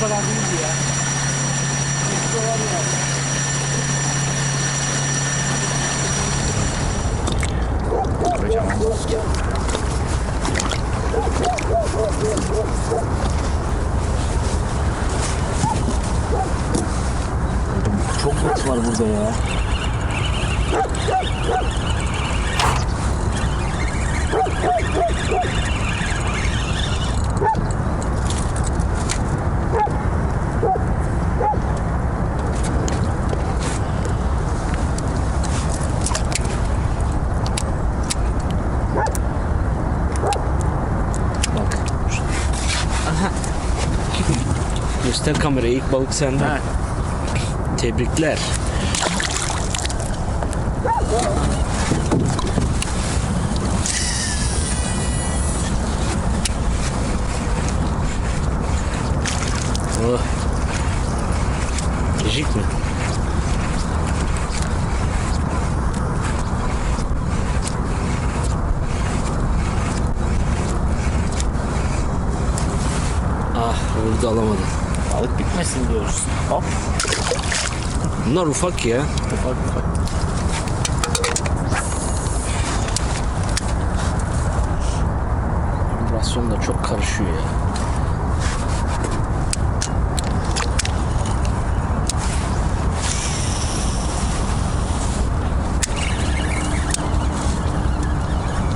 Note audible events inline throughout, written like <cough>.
bu kadar değildi ya. İşte var ya. Kocaman. Çok ot var burada ya. Göster kamerayı ilk balık sende. Ha. Tebrikler. Oh. Jik mi? Ah burada alamadım. Bitmesin diyoruz. Hop. Bunlar ufak ya. Ufak ufak. Vibrasyon da çok karışıyor ya.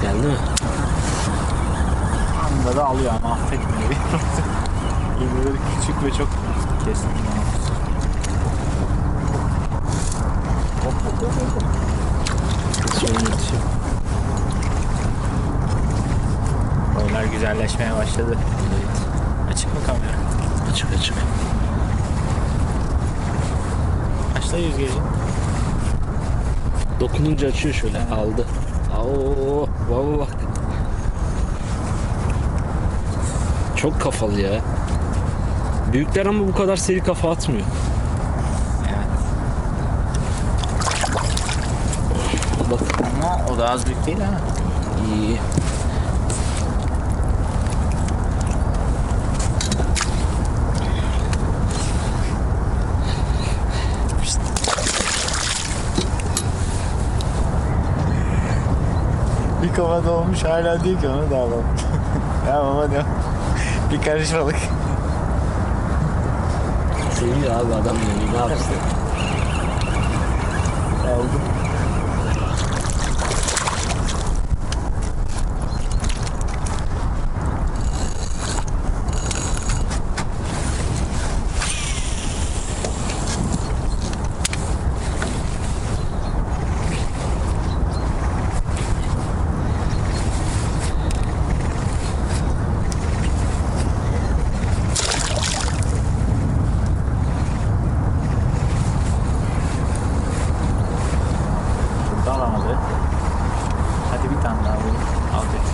Geldi mi? Anda da alıyor ama affetmiyor. <laughs> İğneleri küçük ve çok Boylar güzelleşmeye başladı. Evet. Açık mı kamera? Açık açık. Açla yüzgeci. Dokununca açıyor şöyle. Aldı. Oo, baba bak. Çok kafalı ya. Büyükler ama bu kadar seri kafa atmıyor. Evet. Bak Ama o da az büyük değil ha. iyi. Bir kafa dolmuş hala diyor ki onu da alalım. <laughs> ya baba diyor. Bir karış balık. Seviyor abi adam beni ne yapsın? Aldım. Burada alamadı. Hadi bir tane daha alayım. Aldık.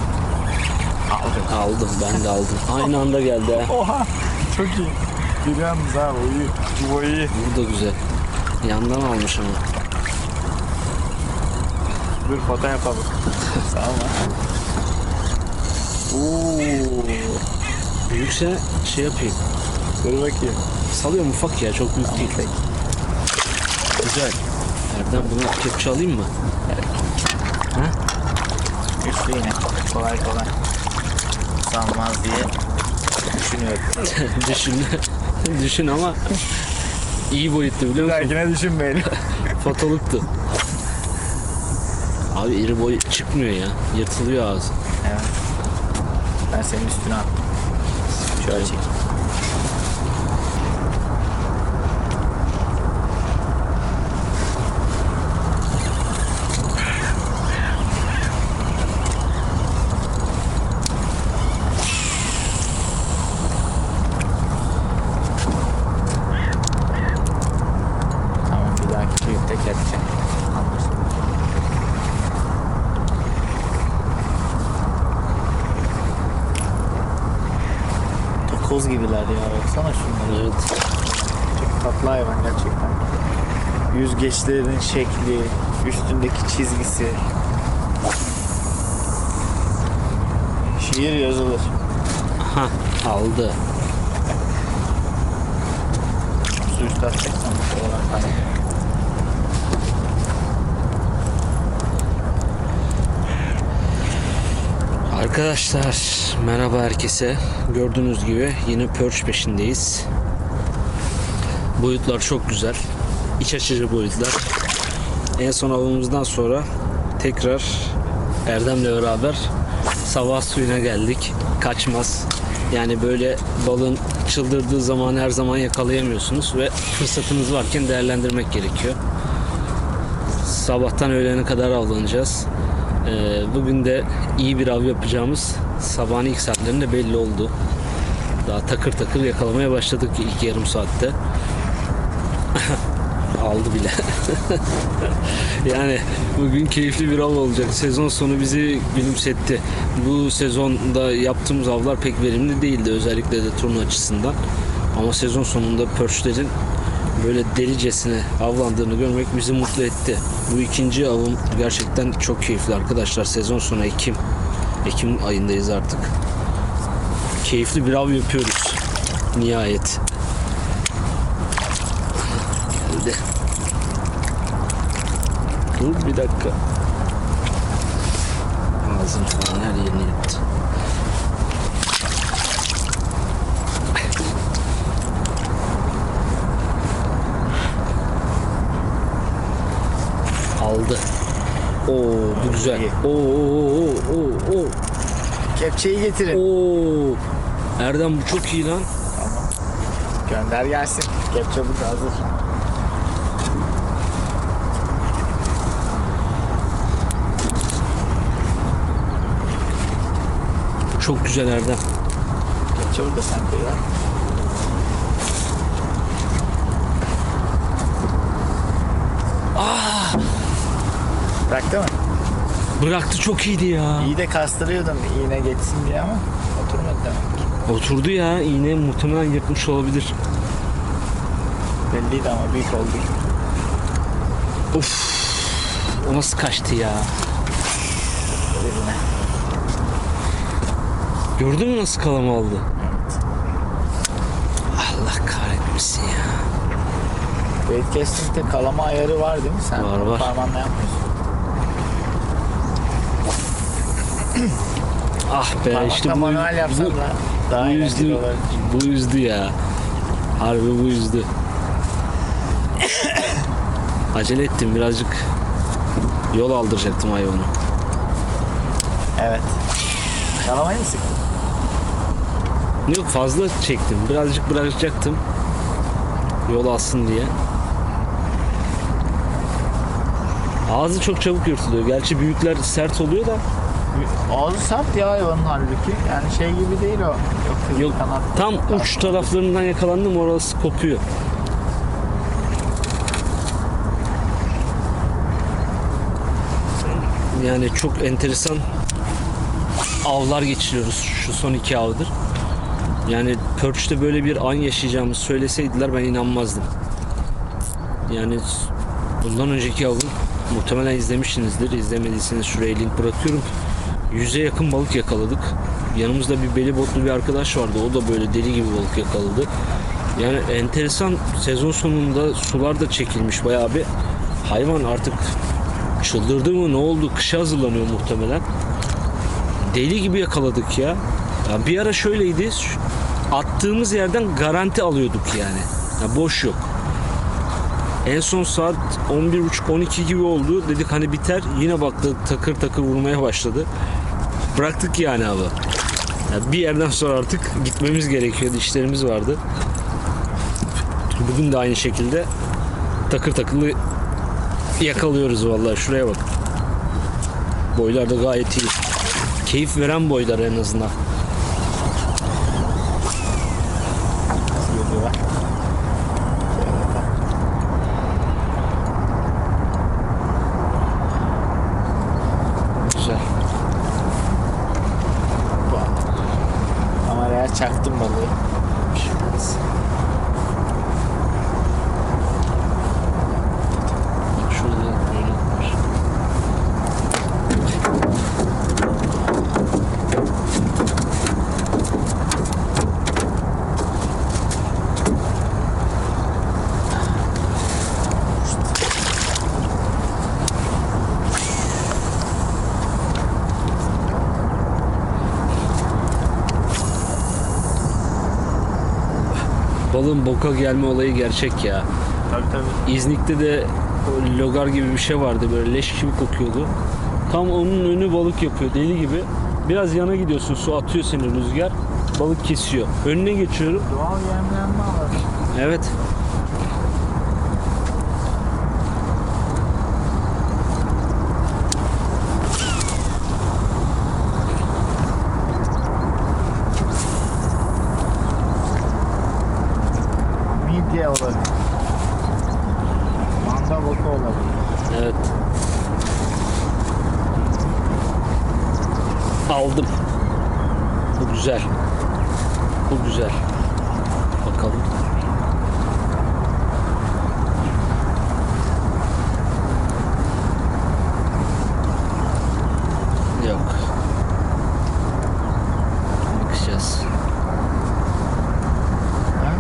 Aldık. Aldım ben de aldım. Aynı anda geldi ha. Oha! Çok iyi. Bir yalnız abi o iyi. Bu iyi. Bu da güzel. Yandan almış ama. Dur foto yapalım. <laughs> Sağ ol. Oo. Büyükse şey yapayım. Dur bakayım. Salıyorum ufak ya çok büyük değil. Güzel. Erdem bunu kepçe alayım mı? Üstü yine. Kolay kolay. Sanmaz diye düşünüyorum. <laughs> Düşün. Düşün ama iyi boyutlu biliyor musun? Belki düşünmeyelim. <laughs> Fotoluktu. Abi iri boy çıkmıyor ya. Yırtılıyor ağzı. evet. Ben senin üstüne attım. Şöyle çek. Tamam bir dahaki büyükte kepçe. Anlaşıldı. Takoz gibiler ya baksana şunlara. Evet. Çok tatlı hayvan gerçekten. Yüzgeçlerin şekli, üstündeki çizgisi. Şiir yazılır. Aha aldı. Oralar falan. Arkadaşlar merhaba herkese. Gördüğünüz gibi yine Perch peşindeyiz. Boyutlar çok güzel. İç açıcı boyutlar. En son avımızdan sonra tekrar Erdem'le beraber sabah suyuna geldik. Kaçmaz. Yani böyle balın çıldırdığı zaman her zaman yakalayamıyorsunuz ve fırsatınız varken değerlendirmek gerekiyor. Sabahtan öğlene kadar avlanacağız. Ee, bugün de iyi bir av yapacağımız sabahın ilk saatlerinde belli oldu. Daha takır takır yakalamaya başladık ilk yarım saatte. <laughs> Aldı bile. <laughs> yani bugün keyifli bir av olacak. Sezon sonu bizi gülümsetti. Bu sezonda yaptığımız avlar pek verimli değildi. Özellikle de turnu açısından. Ama sezon sonunda pörçlerin böyle delicesine avlandığını görmek bizi mutlu etti. Bu ikinci avım gerçekten çok keyifli arkadaşlar. Sezon sonu Ekim. Ekim ayındayız artık. Keyifli bir av yapıyoruz. Nihayet. Geldi. Dur bir dakika. Ağzını falan her yerini yaptı. Aldı. Oo bu güzel. İyi. Oo oo oo oo Kepçeyi getirin. oo. Erdem bu çok iyi lan. Tamam. Gönder gelsin. Kepçe burada hazır. Çok güzel Erdem. Kepçe burada sen koy Bıraktı mı? Bıraktı çok iyiydi ya. İyi de kastırıyordum iğne geçsin diye ama oturmadı demek ki. Oturdu ya. İğne muhtemelen yırtmış olabilir. Belliydi ama büyük oldu. Of. O nasıl kaçtı ya? Birine. Gördün mü nasıl kalama aldı? Allah kahretmesin ya. Weight casting'de kalama ayarı var değil mi sen? Var, var. Parmağınla yapmıyorsun. Ah be Parmakla işte bu, manuel bu, da daha bu eğlenceli üzdü. olur. Bu üzdü ya. Harbi bu üzdü. Acele ettim birazcık. Yol aldıracaktım hayvanı. Evet. Kalamayı mı sıktın? Yok fazla çektim. Birazcık bırakacaktım. Yol alsın diye. Ağzı çok çabuk yırtılıyor. Gerçi büyükler sert oluyor da. Ağzı sert ya hayvanın halbuki. Yani şey gibi değil o. Yok, Yok kanat. tam uç taraflarından yakalandım orası kopuyor. Yani çok enteresan avlar geçiriyoruz şu son iki avdır. Yani Perch'te böyle bir an yaşayacağımızı söyleseydiler ben inanmazdım. Yani bundan önceki avı muhtemelen izlemişsinizdir. İzlemediyseniz şuraya link bırakıyorum. Yüze yakın balık yakaladık. Yanımızda bir beli botlu bir arkadaş vardı. O da böyle deli gibi balık yakaladı. Yani enteresan sezon sonunda sular da çekilmiş bayağı bir. Hayvan artık çıldırdı mı ne oldu? Kışa hazırlanıyor muhtemelen. Deli gibi yakaladık ya. ya bir ara şöyleydi. Attığımız yerden garanti alıyorduk yani. Ya boş yok. En son saat 11.30-12 gibi oldu. Dedik hani biter. Yine baktı takır takır vurmaya başladı. Bıraktık yani abi. Ya bir yerden sonra artık gitmemiz gerekiyordu. İşlerimiz vardı. Bugün de aynı şekilde takır takırlı yakalıyoruz vallahi. Şuraya bak. Boylar da gayet iyi. Keyif veren boylar en azından. Nasıl geliyorlar? Şöyle bakalım. Güzel. Vay. Ama eğer çaktım balığı. Şurada böyle var. Boka gelme olayı gerçek ya. Tabii tabii. İznik'te de logar gibi bir şey vardı böyle leş gibi kokuyordu. Tam onun önü balık yapıyor deli gibi. Biraz yana gidiyorsun su atıyor seni rüzgar. Balık kesiyor. Önüne geçiyorum. Doğal yemlenme var. Evet. Midye olabilir. Manda boku olabilir. Evet. Aldım. Bu güzel. Bu güzel. Bakalım. Yok. Ha?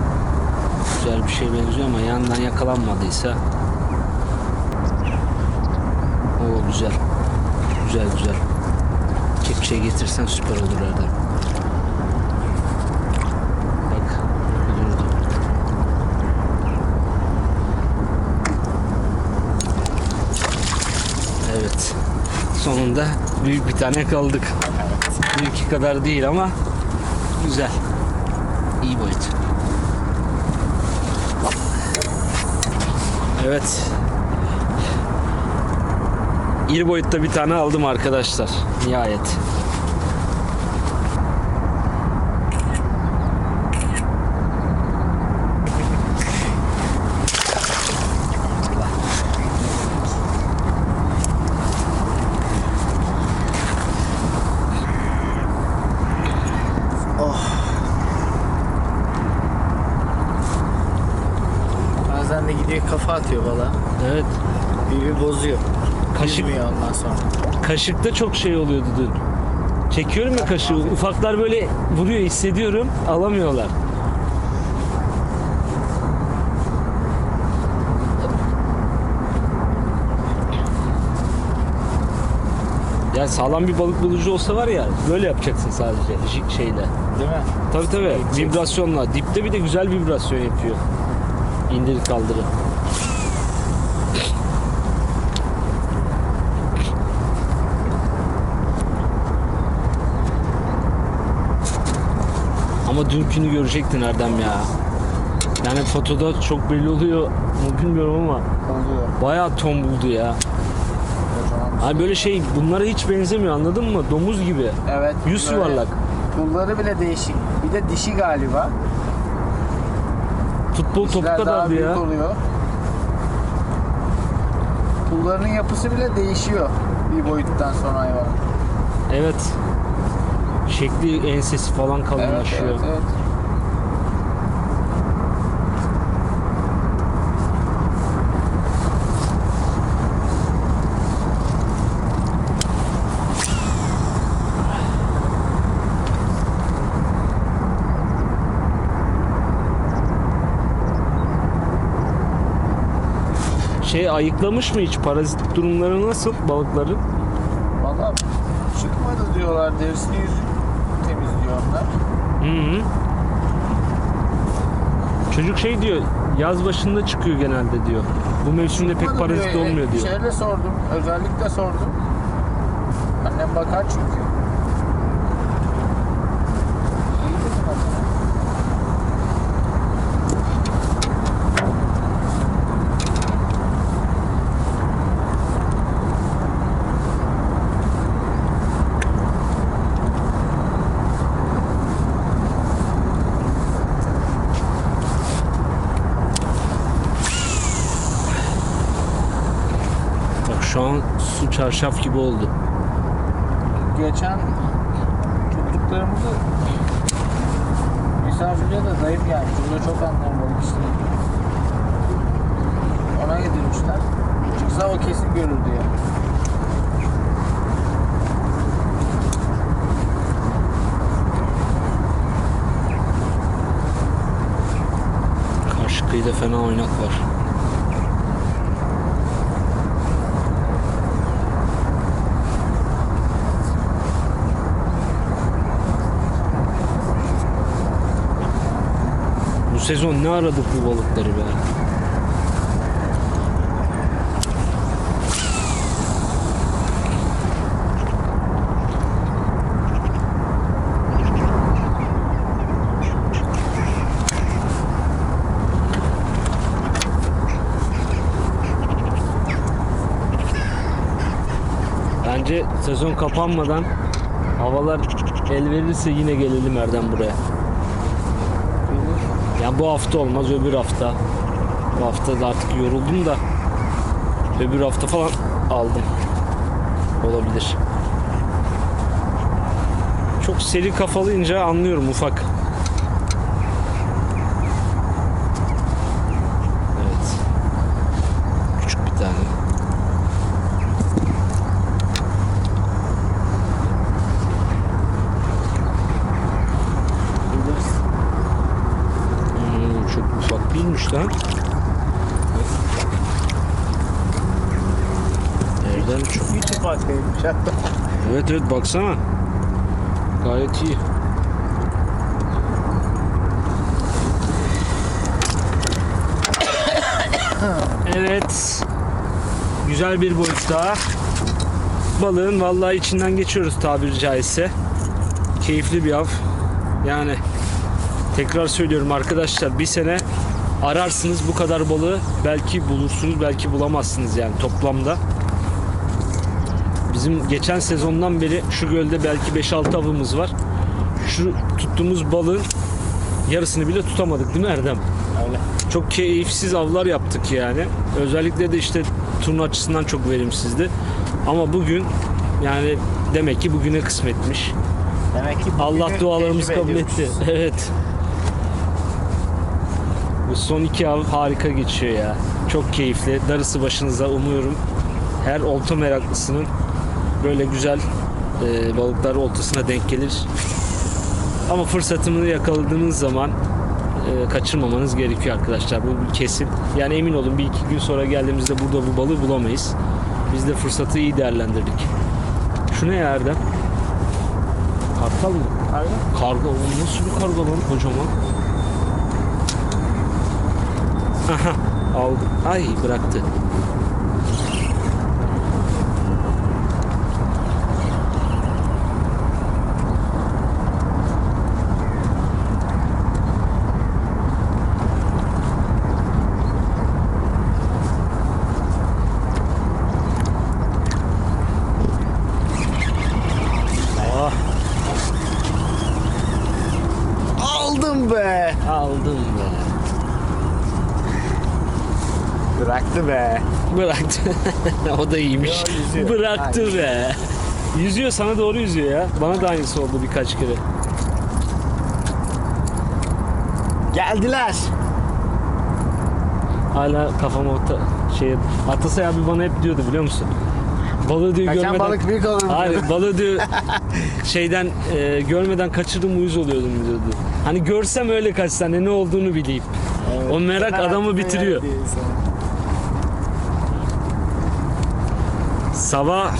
Güzel bir şey benziyor ama yandan yakalanmadıysa o güzel. Güzel güzel. Kepçe getirsen süper olur Erdem. Evet. Sonunda büyük bir tane kaldık. Büyük kadar değil ama güzel. İyi boyut. Evet. İri boyutta bir tane aldım arkadaşlar. Nihayet. Bazen de gidiyor kafa atıyor bala. Evet. Biri bozuyor. Kaşık Yüzmüyor ondan sonra. kaşıkta çok şey oluyordu dün. Çekiyorum ya kaşığı. Ufaklar böyle vuruyor hissediyorum. Alamıyorlar. Ya sağlam bir balık bulucu olsa var ya böyle yapacaksın sadece şeyle. Değil mi? Tabii tabii vibrasyonla. Dipte bir de güzel vibrasyon yapıyor. İndir kaldırı. Ama dünkünü görecektin Erdem ya. Yani fotoda çok belli oluyor mu bilmiyorum ama Oluyor. bayağı tombuldu ya. Kocaman. Hani böyle şey bunlara hiç benzemiyor anladın mı? Domuz gibi. Evet. Yüz böyle yuvarlak. Pulları bile değişik. Bir de dişi galiba. Futbol topu Dişler daha kadardı büyük ya. oluyor. Pullarının yapısı bile değişiyor bir boyuttan sonra hayvanın. Evet. Şekli ensesi falan Evet, kalınlaşıyor. evet, evet. Şey ayıklamış mı hiç? Parazit durumları nasıl balıkların? Valla çıkmadı diyorlar. Derisini yüzü temizliyor onlar. Hı hı. Çocuk şey diyor, yaz başında çıkıyor genelde diyor. Bu mevsimde pek Çıkmadı parazit diyor. olmuyor diyor. Şeyle sordum. Özellikle sordum. Annem bakar çünkü. İyi dedim ama. Bak şu an su çarşaf gibi oldu. geçen tuttuklarımızı misafirliğe de zayıf gelmiş. Burada çok anlar balık işte. Ona yedirmişler. Çıksa o kesin görür diye. Karşı kıyıda fena oynak var. Sezon ne aradık bu balıkları be. Bence sezon kapanmadan havalar el verirse yine gelelim Erdem buraya. Yani bu hafta olmaz öbür hafta. Bu hafta da artık yoruldum da öbür hafta falan aldım. Olabilir. Çok seri kafalıyınca anlıyorum ufak. Evet. Küçük bir tane. Hmm, çok ufak değilmiş lan. Nereden çok? Küçük bakaymış hatta. Evet baksana. Gayet iyi. Evet. Güzel bir boyut daha. Balığın vallahi içinden geçiyoruz tabiri caizse. Keyifli bir av. Yani tekrar söylüyorum arkadaşlar bir sene ararsınız bu kadar balığı belki bulursunuz belki bulamazsınız yani toplamda. Bizim geçen sezondan beri şu gölde belki 5-6 avımız var. Şu tuttuğumuz balığın yarısını bile tutamadık değil mi Erdem? Öyle. Çok keyifsiz avlar yaptık yani. Özellikle de işte turnu açısından çok verimsizdi. Ama bugün yani demek ki bugüne kısmetmiş. Demek ki Allah dualarımızı tecrübe kabul etti. <laughs> Evet. Bu son iki av harika geçiyor ya. Çok keyifli. Darısı başınıza umuyorum. Her olta meraklısının böyle güzel e, balıklar oltasına denk gelir. Ama fırsatını yakaladığınız zaman e, kaçırmamanız gerekiyor arkadaşlar. Bu kesin. Yani emin olun bir iki gün sonra geldiğimizde burada bu balığı bulamayız. Biz de fırsatı iyi değerlendirdik. Şu ne ya Erdem? Kartal mı? Aynen. Karga o nasıl bir karga lan kocaman? Aha aldı. Ay bıraktı. Ah Aldım be. aldım be. Bıraktı be. Bıraktı. <laughs> o da iyiymiş. Ya, yüzüyor. Bıraktı Aynen. be. Yüzüyor sana doğru yüzüyor ya. Bana da aynısı oldu birkaç kere. Geldiler. Hala kafama orta şey Atasay abi bana hep diyordu biliyor musun? Balığı diyor Kaçan görmeden balık büyük olur. Hayır balığı diyor <laughs> şeyden e, görmeden kaçırdım uyuz oluyordum diyordu. Hani görsem öyle kaçsan ne olduğunu bileyim. Evet. O merak adamı bitiriyor. yer diye sana. Sabah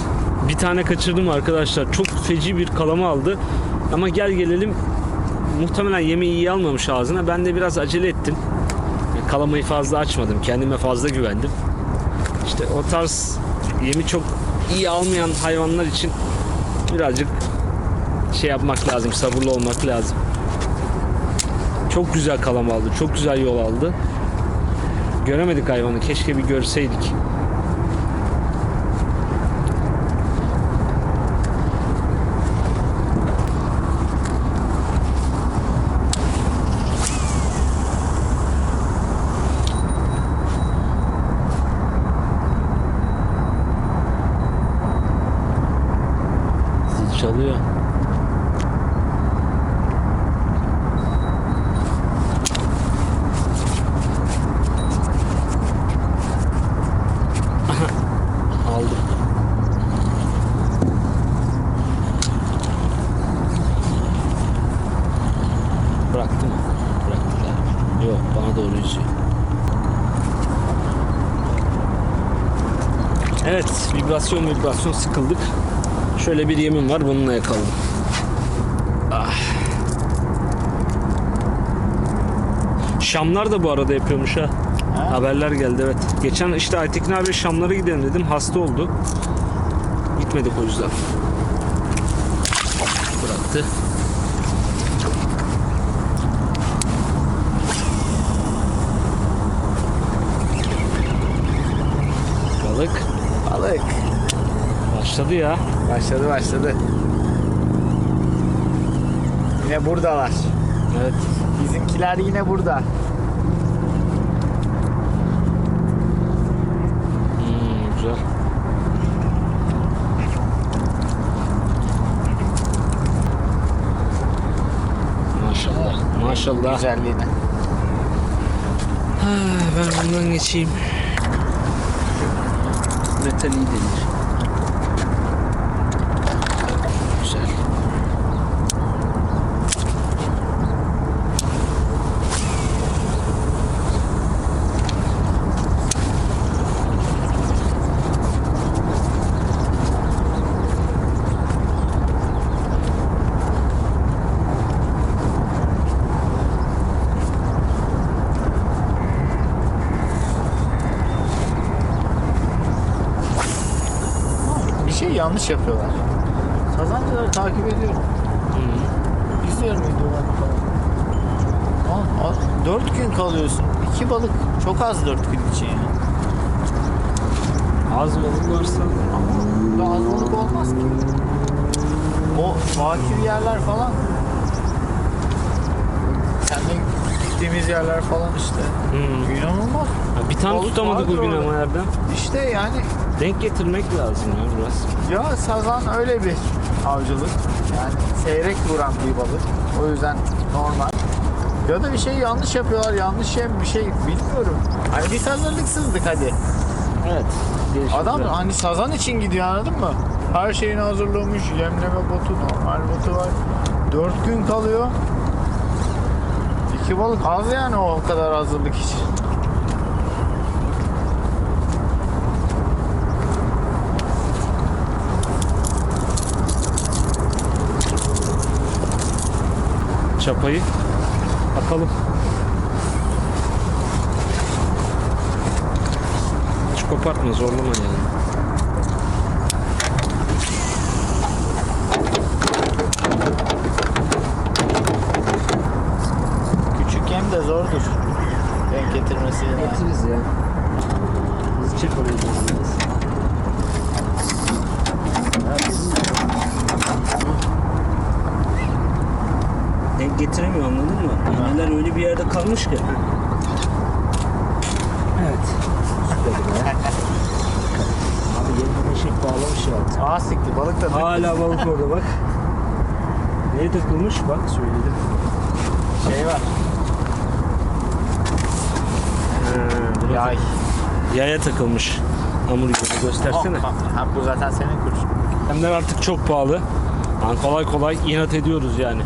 bir tane kaçırdım arkadaşlar. Çok feci bir kalama aldı. Ama gel gelelim muhtemelen yemeği iyi almamış ağzına. Ben de biraz acele ettim. Kalamayı fazla açmadım. Kendime fazla güvendim. İşte o tarz yemi çok iyi almayan hayvanlar için birazcık şey yapmak lazım. Sabırlı olmak lazım. Çok güzel kalama aldı. Çok güzel yol aldı. Göremedik hayvanı. Keşke bir görseydik. Çalıyor. <laughs> Bıraktı mı? Bıraktılar. Yok bana doğru yüzüyor. Evet vibrasyon vibrasyon sıkıldık. Şöyle bir yemin var bununla yakaladım. Ah. Şamlar da bu arada yapıyormuş ha. Ha? Haberler geldi evet. Geçen işte Aytekin abi Şamlara gidelim dedim. Hasta oldu. Gitmedik o yüzden. Bıraktı. Balık Balık. Başladı ya. Başladı başladı. Yine buradalar. Evet. Bizimkiler yine burada. Hmm, güzel. Maşallah. Maşallah. Güzelliğine. Ha, ben bundan geçeyim. Metal iyi denir. Güzel. Bir şey yanlış yapıyorlar. Sazancıları takip ediyorum. İzliyorum videolarını falan. Lan, dört gün kalıyorsun. İki balık çok az dört gün için yani. Az balık varsa Daha az balık olmaz ki. O vakir yerler falan. Kendi gittiğimiz yerler falan işte. Hmm. İnanılmaz. Ha, bir tane Balık tutamadık bugün ama Erdem. İşte yani Denk getirmek lazım ya biraz. ya sazan öyle bir avcılık. Yani seyrek vuran bir balık. O yüzden normal. Ya da bir şey yanlış yapıyorlar. Yanlış şey bir şey bilmiyorum. Hani biz hazırlıksızdık hadi. Evet. Adam hani sazan için gidiyor anladın mı? Her şeyini hazırlamış. Yemleme botu, normal botu var. Dört gün kalıyor. İki balık az yani o kadar hazırlık için. Çapayı atalım. Hiç kopartma zorlama yani. Küçük yem de zordur. Denk getirmesi. Getiririz ya. Hızlı çek. biraz. Denk getiremiyor anladın mı? İğneler öyle bir yerde kalmış ki. Evet. Abi yerine eşek bağlamış ya. Aa siktir balık da Hala balık orada bak. Neye takılmış? Bak söyledim. şey var. Yay. Yaya takılmış. Hamur gibi göstersene. Oh, ha, bu zaten senin kurşun. Yemler artık çok pahalı. Yani kolay kolay inat ediyoruz yani.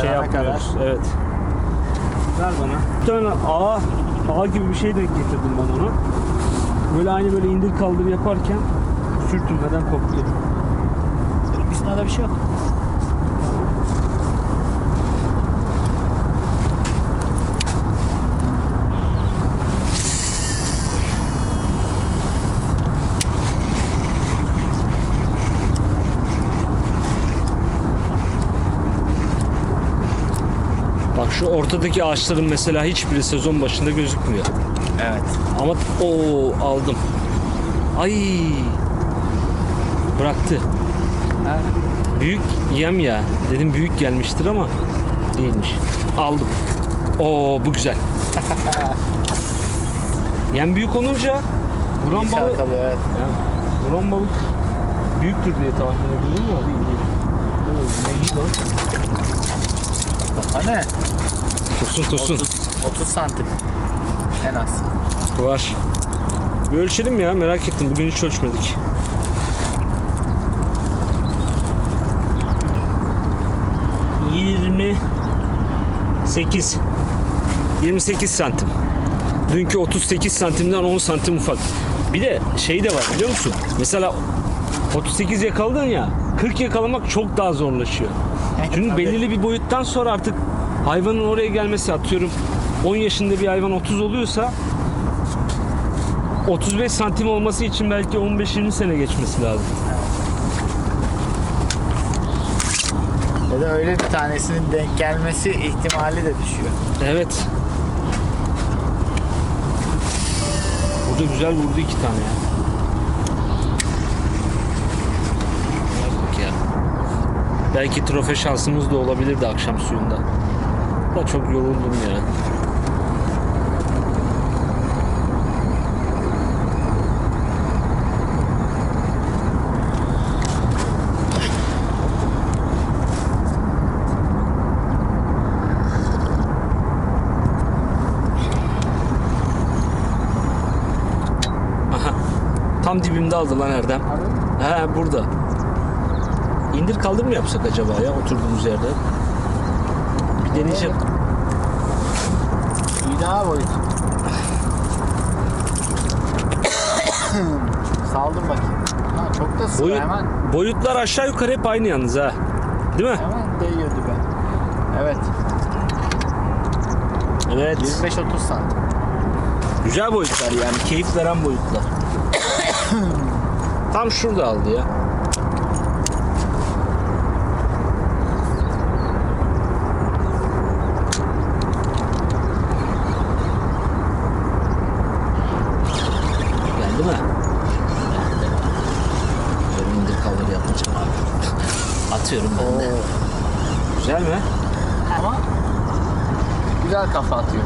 Şey yapmıyoruz. Evet. Ver bana. Bir tane ağa, ağa gibi bir şey denk getirdim ben ona. Böyle aynı böyle indir kaldır yaparken sürtünmeden koptu. Üstünde de bir şey yok. Şu ortadaki ağaçların mesela hiçbiri sezon başında gözükmüyor. Evet. Ama o aldım. Ay bıraktı. Ha. Büyük yem ya. Dedim büyük gelmiştir ama değilmiş. Aldım. Oo bu güzel. <laughs> yem büyük olunca vuran İyi balık çalkalıyor evet. ya, vuran balık büyüktür diye tahmin ediyorum ama değil değil. Oo, ne iyi lan. Ha ne? Tosun tosun. 30, 30 santim. En az. Var. Bir ölçelim ya merak ettim. Bugün hiç ölçmedik. Yirmi sekiz. 28 santim. Dünkü 38 santimden 10 santim ufak. Bir de şey de var biliyor musun? Mesela 38 yakaladın ya 40 yakalamak çok daha zorlaşıyor. Çünkü Tabii. belirli bir boyuttan sonra artık hayvanın oraya gelmesi atıyorum 10 yaşında bir hayvan 30 oluyorsa 35 santim olması için belki 15-20 sene geçmesi lazım. Ya da öyle bir tanesinin denk gelmesi ihtimali de düşüyor. Evet. Burada güzel vurdu iki tane ya. Bak ya. Belki trofe şansımız da olabilirdi akşam suyunda. Da çok yoruldum ya. Aha. Tam dibimde aldı lan Erdem. He burada. İndir kaldır mı yapsak acaba ya oturduğumuz yerde? Bir deneyeceğim. İyi daha boyut. Saldım bakayım. Ha, çok da sıra Boyut, hemen, boyutlar aşağı yukarı hep aynı yalnız ha. Değil mi? hemen değiyor dibe. Evet. Evet. 25-30 santim. Güzel boyutlar yani. Keyif veren boyutlar. <coughs> Tam şurada aldı ya. Geldi mi? Geldi. Şöyle indir kalır yapacağım abi. Atıyorum ben de. Güzel mi? Ama güzel kafa atıyor.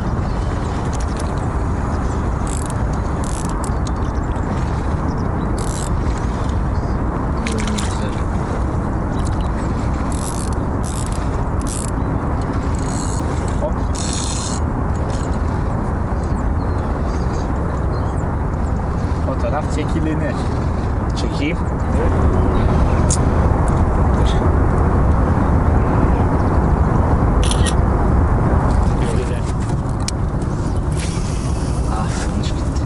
Güzel. Hop. Fotoğraf çekilinir. Çekeyim. Ah yanlış gitti.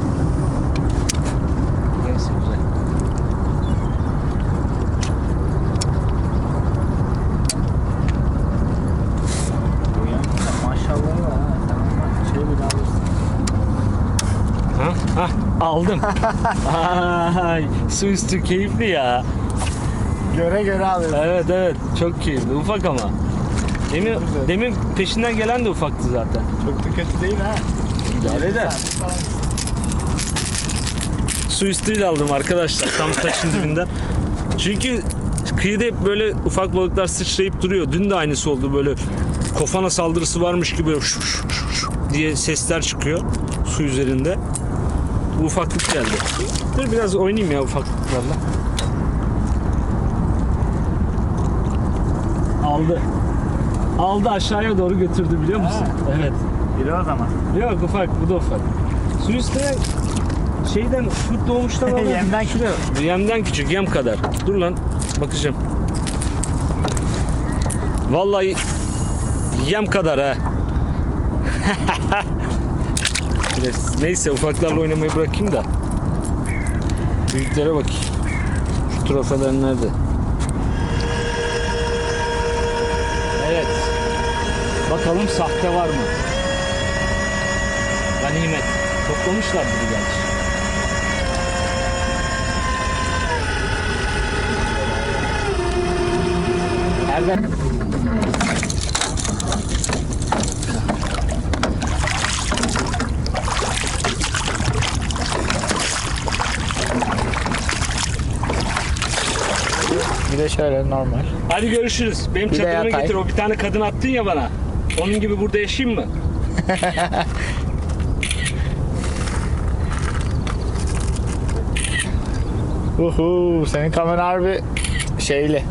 Neyse güzel. Bu yanında maşallahı var ha. Sen ondan şey bile alırsın. Ha? Ha, aldım. <laughs> Ay, su üstü keyifli ya. Göre göre alırsın. Evet evet çok keyifli. Ufak ama. Demin, Güzel. demin peşinden gelen de ufaktı zaten. Çok da kötü değil ha. İdare eder. Su üstüyle aldım arkadaşlar tam taşın dibinden. Çünkü kıyıda hep böyle ufak balıklar sıçrayıp duruyor. Dün de aynısı oldu böyle kofana saldırısı varmış gibi böyle şuş şuş şuş diye sesler çıkıyor su üzerinde. Bu ufaklık geldi. Dur biraz oynayayım ya ufaklıklarla. Aldı. Aldı aşağıya doğru götürdü biliyor musun? Ha. Evet. Biri o zaman. Yok ufak bu da ufak. Su üstüne şeyden şu doğmuştan <laughs> aldım. Yemden kilo. Yemden küçük yem kadar. Dur lan bakacağım. Vallahi yem kadar ha. <laughs> Biraz- Neyse ufaklarla oynamayı bırakayım da. Büyüklere bakayım. Şu trofeler nerede? Evet. Bakalım sahte var mı? Ganimet. Toplamışlar gibi gerçi. Erdem. De şöyle normal. Hadi görüşürüz. Benim Bir çadırımı getir. O bir tane kadın attın ya bana. Onun gibi burada yaşayayım mı? <laughs> Uhu, senin kamera harbi şeyli.